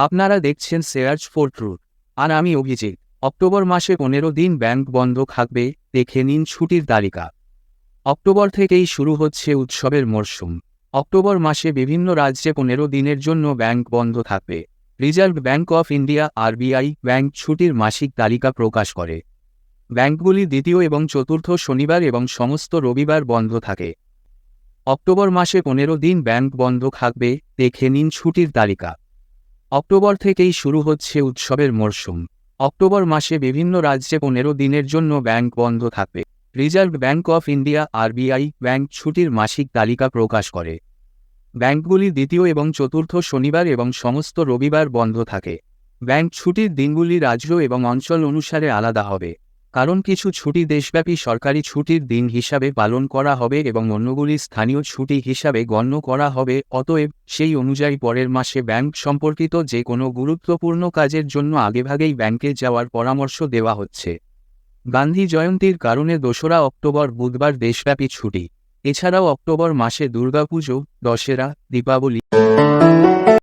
আপনারা দেখছেন সেয়ার্চ for truth আর আমি অভিজিৎ। অক্টোবর মাসে পনেরো দিন ব্যাংক বন্ধ থাকবে, দেখে নিন ছুটির তালিকা। অক্টোবর থেকেই শুরু হচ্ছে উৎসবের মরশুম অক্টোবর মাসে বিভিন্ন রাজ্যে পনেরো দিনের জন্য ব্যাংক বন্ধ থাকবে। Reserve bank of India, RBI, bank ছুটির মাসিক তালিকা প্রকাশ করে। ব্যাংকগুলি দ্বিতীয় এবং চতুর্থ শনিবার এবং সমস্ত রবিবার বন্ধ থাকে। অক্টোবর মাসে পনেরো দিন ব্যাংক বন্ধ থাকবে, দেখে নিন ছুটির তালিকা। অক্টোবর থেকেই শুরু হচ্ছে উৎসবের মরশুম অক্টোবর মাসে বিভিন্ন রাজ্যে পনেরো দিনের জন্য ব্যাংক বন্ধ থাকবে reserve bank of India, RBI, bank ছুটির মাসিক তালিকা প্রকাশ করে। ব্যাংকগুলি দ্বিতীয় এবং চতুর্থ শনিবার এবং সমস্ত রবিবার বন্ধ থাকে। ব্যাংক ছুটির দিনগুলি রাজ্য এবং অঞ্চল অনুসারে আলাদা হবে। কারণ কিছু ছুটি দেশব্যাপী সরকারি ছুটির দিন হিসাবে পালন করা হবে এবং অন্যগুলি স্থানীয় ছুটি হিসাবে গণ্য করা হবে, অতএব সেই অনুযায়ী পরের মাসে ব্যাংক সম্পর্কিত যে কোনো গুরুত্বপূর্ণ কাজের জন্য আগেভাগেই ব্যাংকে যাওয়ার পরামর্শ দেওয়া হচ্ছে। গান্ধী জয়ন্তীর কারণে দোসরা অক্টোবর বুধবার দেশব্যাপী ছুটি। এছাড়াও অক্টোবর মাসে দুর্গাপুজো, দশেরা, দীপাবলি